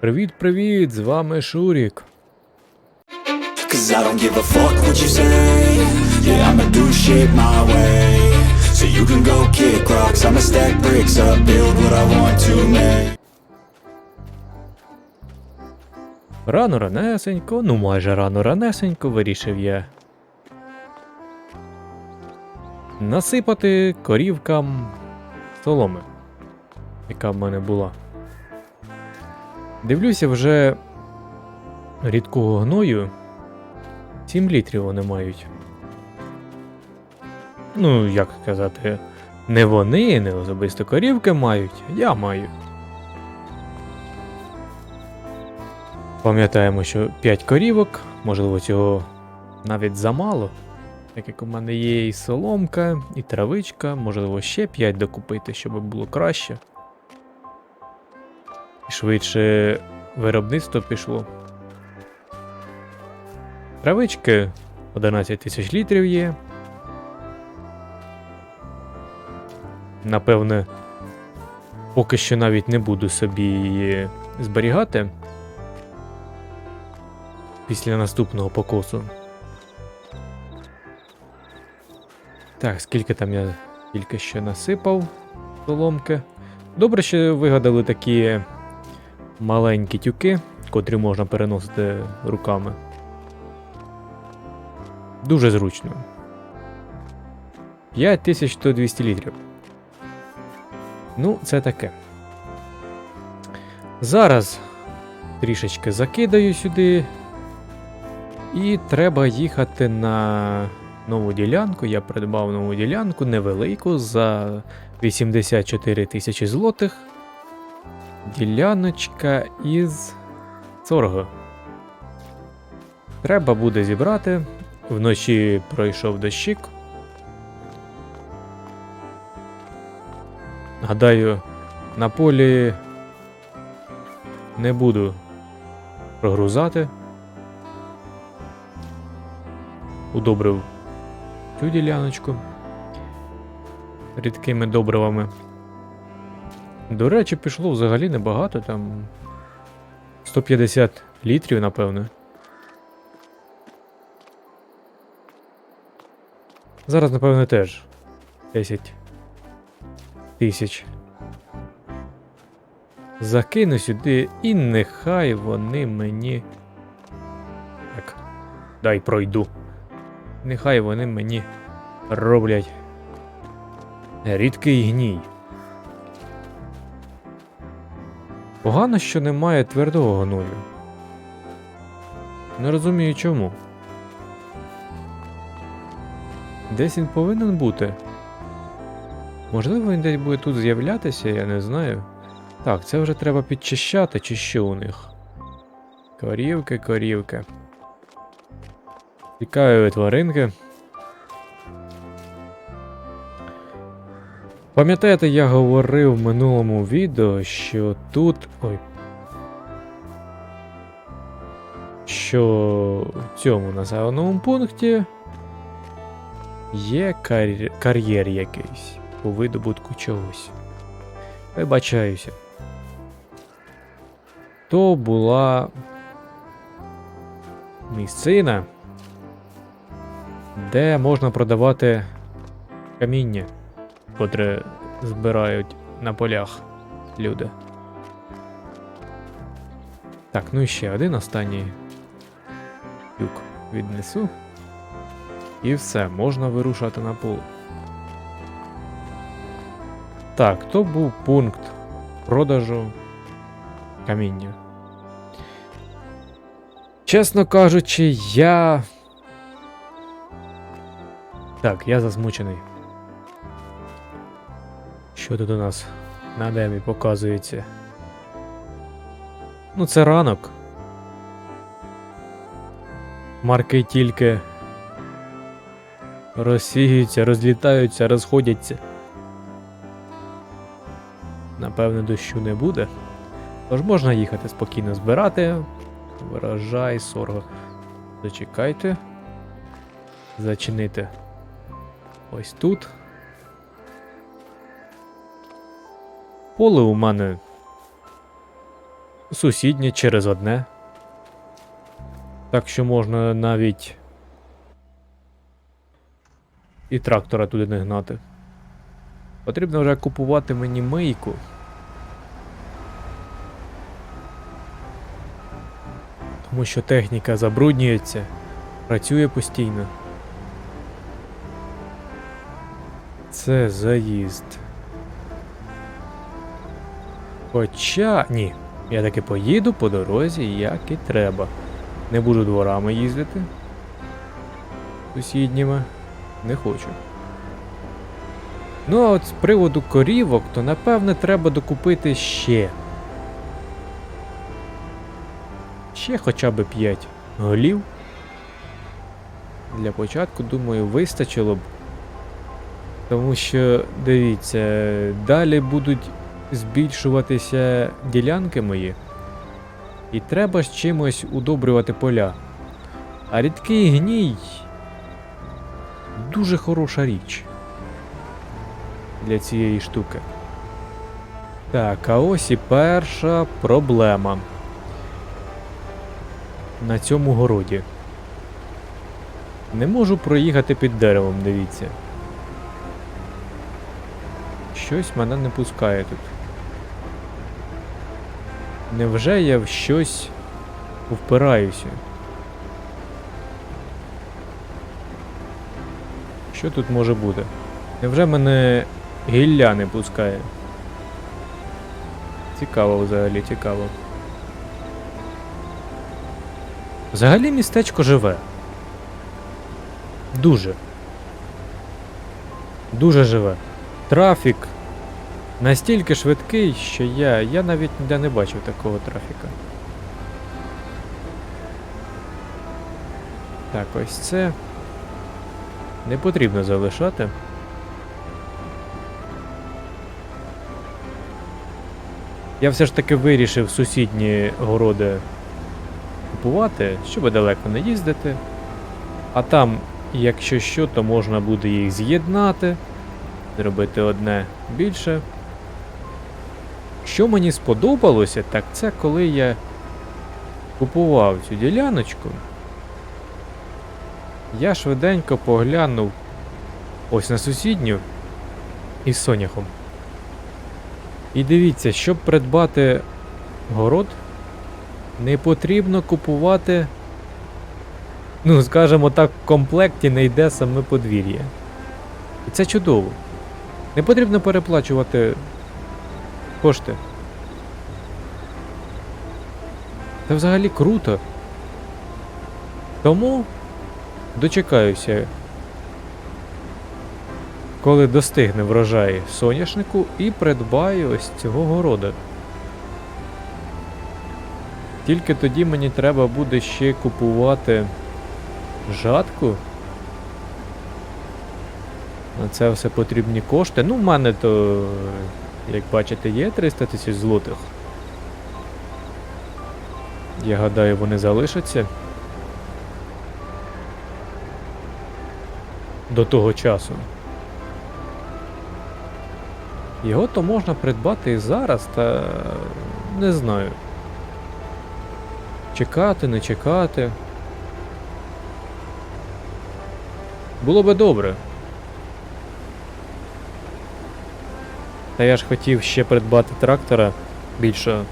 Привіт-привіт, з вами Шурік. Рано ранесенько, ну майже рано ранесенько вирішив я. Насипати корівкам соломи, яка в мене була. Дивлюся, вже рідкого гною 7 літрів вони мають. Ну, як сказати, не вони, не особисто корівки мають, я маю. Пам'ятаємо, що 5 корівок, можливо, цього навіть замало. Так як у мене є і соломка, і травичка, можливо, ще 5 докупити, щоб було краще. Швидше виробництво пішло. Травички 11 тисяч літрів є. Напевне, поки що навіть не буду собі її зберігати після наступного покосу. Так, скільки там я тільки що насипав соломки. Добре, що вигадали такі маленькі тюки, котрі можна переносити руками. Дуже зручно. 5100 літрів. Ну, це таке. Зараз трішечки закидаю сюди і треба їхати на нову ділянку. Я придбав нову ділянку невелику за 84 тисячі злотих. Діляночка із Цорго. Треба буде зібрати. Вночі пройшов дощик. Гадаю, на полі не буду прогрузати. удобрив цю діляночку рідкими добривами. До речі, пішло взагалі небагато, там 150 літрів, напевно. Зараз, напевно, теж 10 тисяч. Закину сюди, і нехай вони мені. Так, дай пройду. Нехай вони мені роблять рідкий гній. Погано, що немає твердого гною. Не розумію чому. Десь він повинен бути. Можливо, він десь буде тут з'являтися, я не знаю. Так, це вже треба підчищати, чи що у них. Корівки, корівки. Цікаві тваринки. Пам'ятаєте, я говорив в минулому відео, що тут. Ой. Що в цьому населеному пункті є кар... кар'єр якийсь по видобутку чогось. Вибачаюся. То була місцина де можна продавати каміння, котре збирають на полях люди. Так, ну і ще один останній юк віднесу. І все, можна вирушати на поле. Так, то був пункт продажу каміння. Чесно кажучи, я так, я засмучений. Що тут у нас на демі показується? Ну, це ранок. Марки тільки розсіюються, розлітаються, розходяться. Напевне, дощу не буде. Тож можна їхати спокійно збирати. Врожай, сорго. Зачекайте. Зачинити. Ось тут. Поле у мене сусіднє через одне. Так що можна навіть і трактора туди не гнати. Потрібно вже купувати мені мийку. Тому що техніка забруднюється, працює постійно. Це заїзд. Хоча ні, я таки поїду по дорозі, як і треба. Не буду дворами їздити. Сусідніми. Не хочу. Ну а от з приводу корівок, то напевне треба докупити ще. Ще хоча б 5 голів. Для початку, думаю, вистачило б. Тому що, дивіться, далі будуть збільшуватися ділянки мої. І треба з чимось удобрювати поля. А рідкий гній дуже хороша річ для цієї штуки. Так, а ось і перша проблема на цьому городі. Не можу проїхати під деревом, дивіться. Щось мене не пускає тут. Невже я в щось впираюся? Що тут може бути? Невже мене гілля не пускає? Цікаво взагалі, цікаво. Взагалі містечко живе. Дуже. Дуже живе. Трафік настільки швидкий, що я. я навіть ніде не бачив такого трафіка. Так, ось це. Не потрібно залишати. Я все ж таки вирішив сусідні городи купувати, щоб далеко не їздити. А там, якщо що, то можна буде їх з'єднати, зробити одне більше. Що мені сподобалося, так це коли я купував цю діляночку. Я швиденько поглянув ось на сусідню із соняхом. І дивіться, щоб придбати город, не потрібно купувати. Ну, скажімо так, в комплекті не йде саме подвір'я. І це чудово. Не потрібно переплачувати кошти. Це взагалі круто. Тому дочекаюся, коли достигне врожай соняшнику і придбаю ось цього города. Тільки тоді мені треба буде ще купувати жатку. На це все потрібні кошти. Ну, в мене то, як бачите, є 300 тисяч злотих. Я гадаю, вони залишаться. До того часу. Його то можна придбати і зараз, та не знаю. Чекати, не чекати. Було би добре. Та я ж хотів ще придбати трактора більше.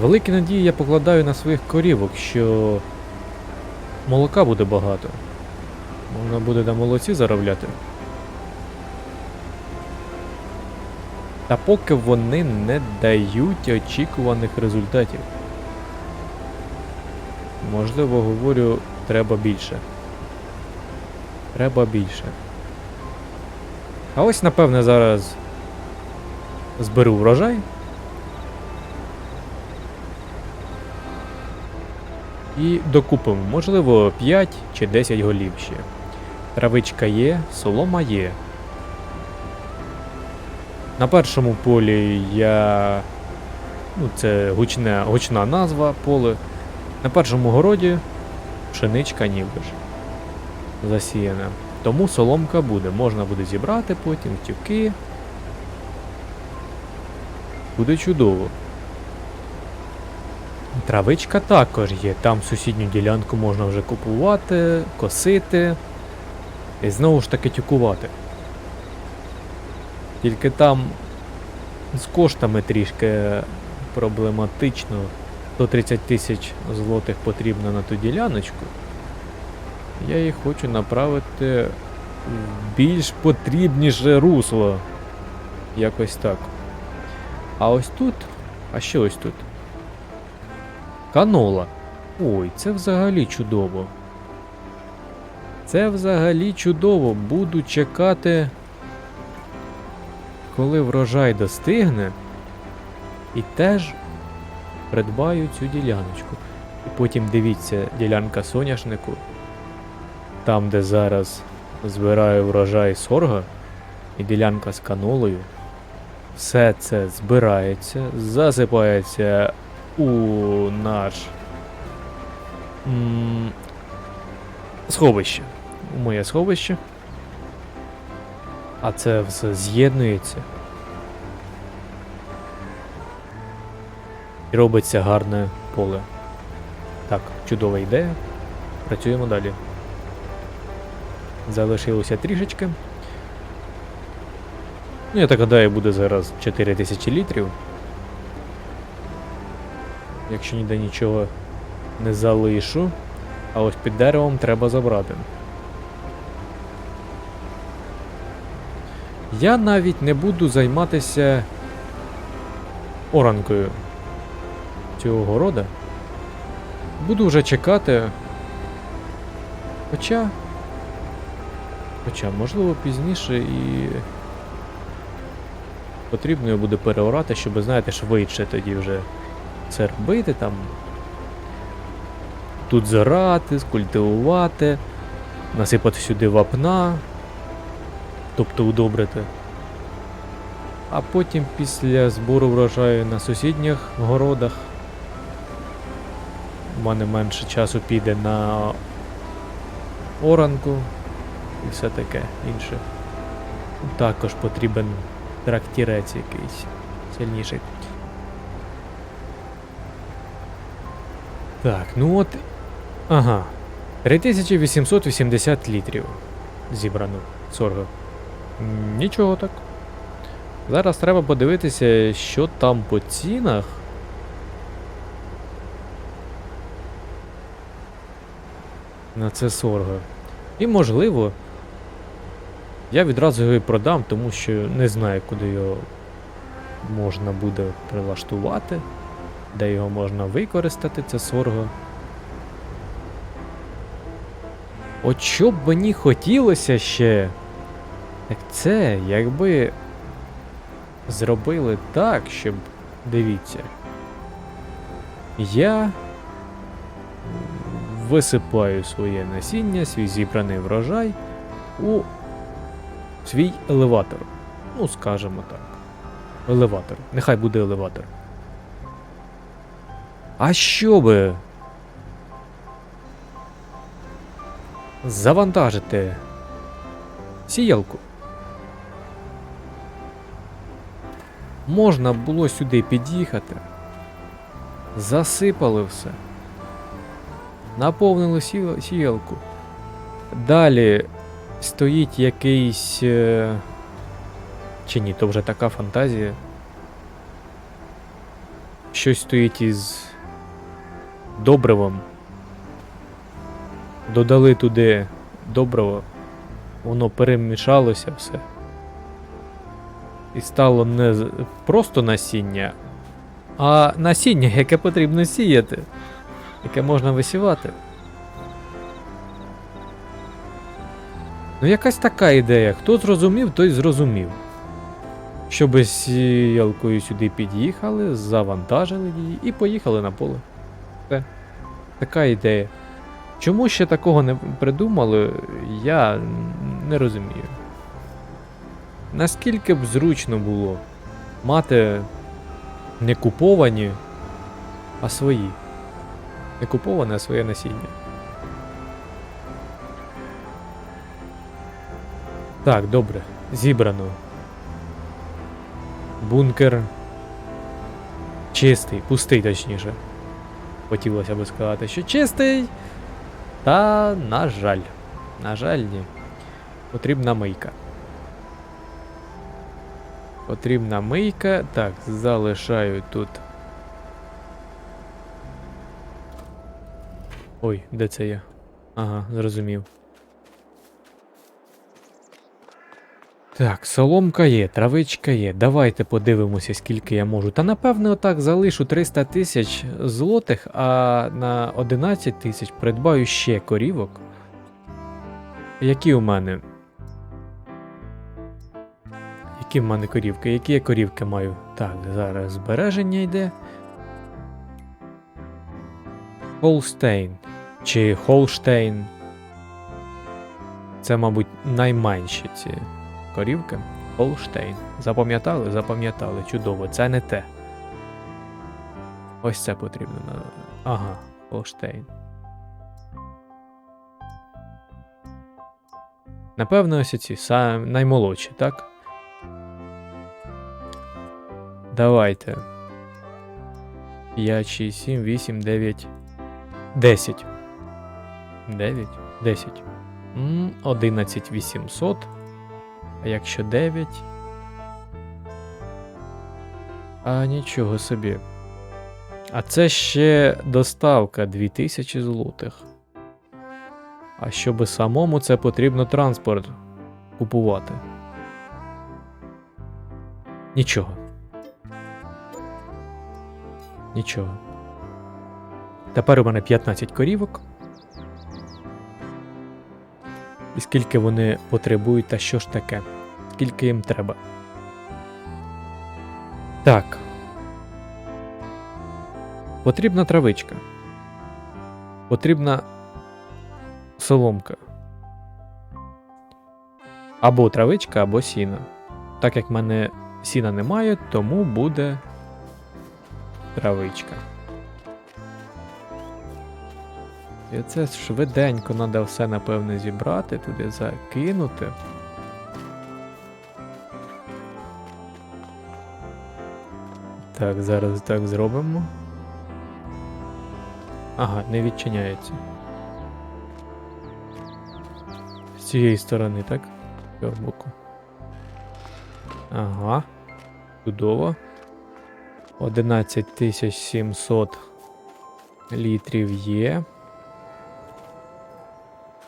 Великі надії я покладаю на своїх корівок, що молока буде багато. Можна буде на молоці заробляти. Та поки вони не дають очікуваних результатів. Можливо, говорю, треба більше. Треба більше. А ось, напевне, зараз зберу врожай. І докупимо, можливо, 5 чи 10 голів ще. Травичка є, солома є. На першому полі я. Ну, це гучна, гучна назва поле. На першому городі пшеничка ніби ж засіяна. Тому соломка буде. Можна буде зібрати потім тюки, Буде чудово. Травичка також є. Там сусідню ділянку можна вже купувати, косити і знову ж таки тюкувати. Тільки там з коштами трішки проблематично. 130 тисяч злотих потрібно на ту діляночку. Я їх хочу направити в більш потрібніше русло. Якось так. А ось тут. А що ось тут? Канола. Ой, це взагалі чудово. Це взагалі чудово. Буду чекати, коли врожай достигне. І теж придбаю цю діляночку. І потім дивіться ділянка соняшнику. Там, де зараз збираю врожай сорга, і ділянка з канолою. Все це збирається, засипається у наш м, сховище. У моє сховище. А це все з'єднується. І робиться гарне поле. Так, чудова ідея. Працюємо далі. Залишилося трішечки. Ну, я так гадаю, буде зараз 4000 літрів. Якщо ніде нічого не залишу. А ось під деревом треба забрати. Я навіть не буду займатися оранкою цього города. Буду вже чекати. Хоча. Хоча, можливо, пізніше і. Потрібно його буде переорати, щоб, знаєте, швидше тоді вже це робити там. Тут зарати, скультивувати, насипати сюди вапна, тобто удобрити. А потім після збору врожаю на сусідніх городах у мене менше часу піде на оранку і все таке інше. Також потрібен трактірець якийсь сильніший. Так, ну от. Ага. 3880 літрів зібрано сорго. Нічого так. Зараз треба подивитися, що там по цінах. На це сорго. І можливо, я відразу його і продам, тому що не знаю, куди його можна буде прилаштувати, де його можна використати, це сорго. От що б мені хотілося ще, так це якби зробили так, щоб. Дивіться. Я висипаю своє насіння, свій зібраний врожай у свій елеватор. Ну, скажімо так. Елеватор. Нехай буде елеватор. А що би? Завантажити сіялку. Можна було сюди під'їхати. Засипали все. Наповнили сіялку. Далі стоїть якийсь. е, Чи ні, то вже така фантазія. Щось стоїть із добривом. Додали туди добриво, воно перемішалося все. І стало не просто насіння, а насіння, яке потрібно сіяти, яке можна висівати. Ну, якась така ідея. Хто зрозумів, той зрозумів. Щоби сіялкою сюди під'їхали, завантажили її і поїхали на поле. Все. Така ідея. Чому ще такого не придумали, я не розумію. Наскільки б зручно було мати не куповані, а свої. Не куповане, а своє насіння. Так, добре. Зібрано. Бункер Чистий, пустий, точніше. Хотілося би сказати, що чистий. Та, на жаль. На жаль, ні. Потрібна мийка. Потрібна мийка. Так, залишаю тут. Ой, де це я? Ага, зрозумів. Так, соломка є, травичка є. Давайте подивимося, скільки я можу. Та напевно отак залишу 300 тисяч злотих, а на 11 тисяч придбаю ще корівок. Які у мене? Які в мене корівки? Які я корівки маю? Так, зараз збереження йде. Холстейн. Чи Холштейн. Це, мабуть, найменші ці корівки. Холштейн. Запам'ятали? Запам'ятали. Чудово. Це не те. Ось це потрібно. Ага, Холштейн. Напевно, ось ці сам... наймолодші, так? Давайте. 5, 6, 7, 8, 9, 10. 9, 10. М, 11 800. А якщо 9. А нічого собі. А це ще доставка 2000 злотих. А щоб самому це потрібно транспорт купувати. Нічого. Нічого. Тепер у мене 15 корівок. І скільки вони потребують, та що ж таке? Скільки їм треба? Так. Потрібна травичка. Потрібна соломка. Або травичка, або сіна. Так як в мене сіна немає, тому буде травичка. І це швиденько треба все, напевне, зібрати, туди закинути. Так, зараз так зробимо. Ага, не відчиняється. З цієї сторони, так? З боку. Ага. Чудово. 11700 літрів є.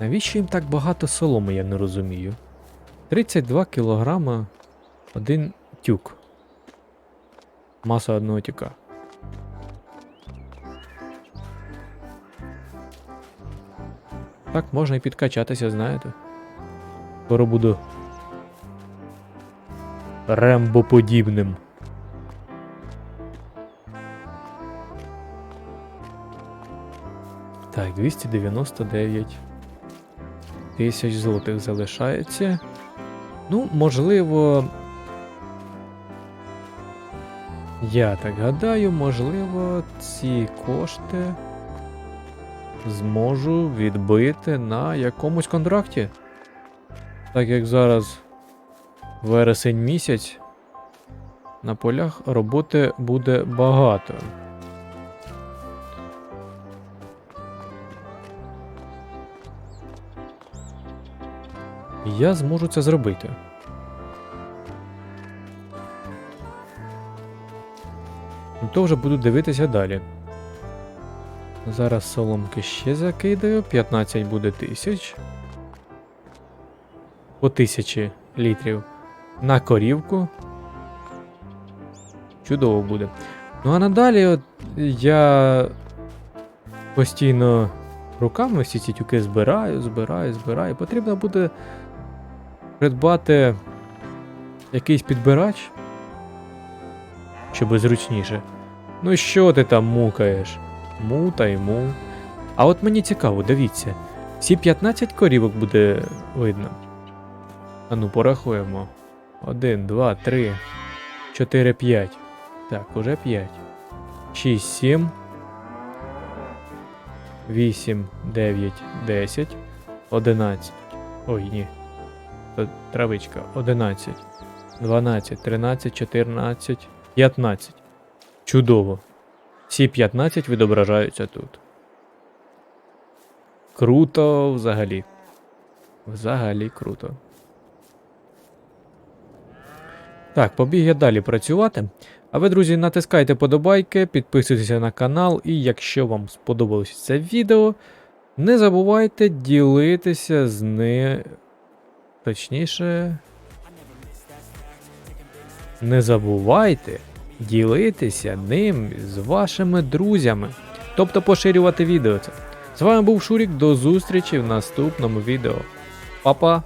Навіщо їм так багато соломи, я не розумію. 32 кілограма один тюк. Маса одного тюка. Так можна і підкачатися, знаєте. Скоро буду рембоподібним. Так, 299 тисяч злотих залишається. Ну, можливо. Я так гадаю, можливо, ці кошти зможу відбити на якомусь контракті. Так як зараз вересень місяць, на полях роботи буде багато. Я зможу це зробити. Ну, То вже буду дивитися далі. Зараз соломки ще закидаю. 15 буде тисяч. По тисячі літрів на корівку. Чудово буде. Ну а надалі от я постійно руками всі ці тюки збираю, збираю, збираю. Потрібно буде придбати якийсь підбирач, щоб зручніше. Ну що ти там мукаєш? Мутай, му. А от мені цікаво, дивіться. Всі 15 корівок буде видно. А ну, порахуємо. 1, 2, 3, 4, 5. Так, уже 5. 6, 7. 8, 9, 10, 11. Ой, ні. Травичка. 11, 12, 13, 14, 15. Чудово. Всі 15 відображаються тут. Круто взагалі. Взагалі круто. Так, побіг я далі працювати. А ви, друзі, натискайте подобайки, підписуйтеся на канал, і якщо вам сподобалось це відео, не забувайте ділитися з не. Точніше. Не забувайте ділитися ним з вашими друзями. Тобто поширювати відео це. З вами був Шурік, до зустрічі в наступному відео. Па-па!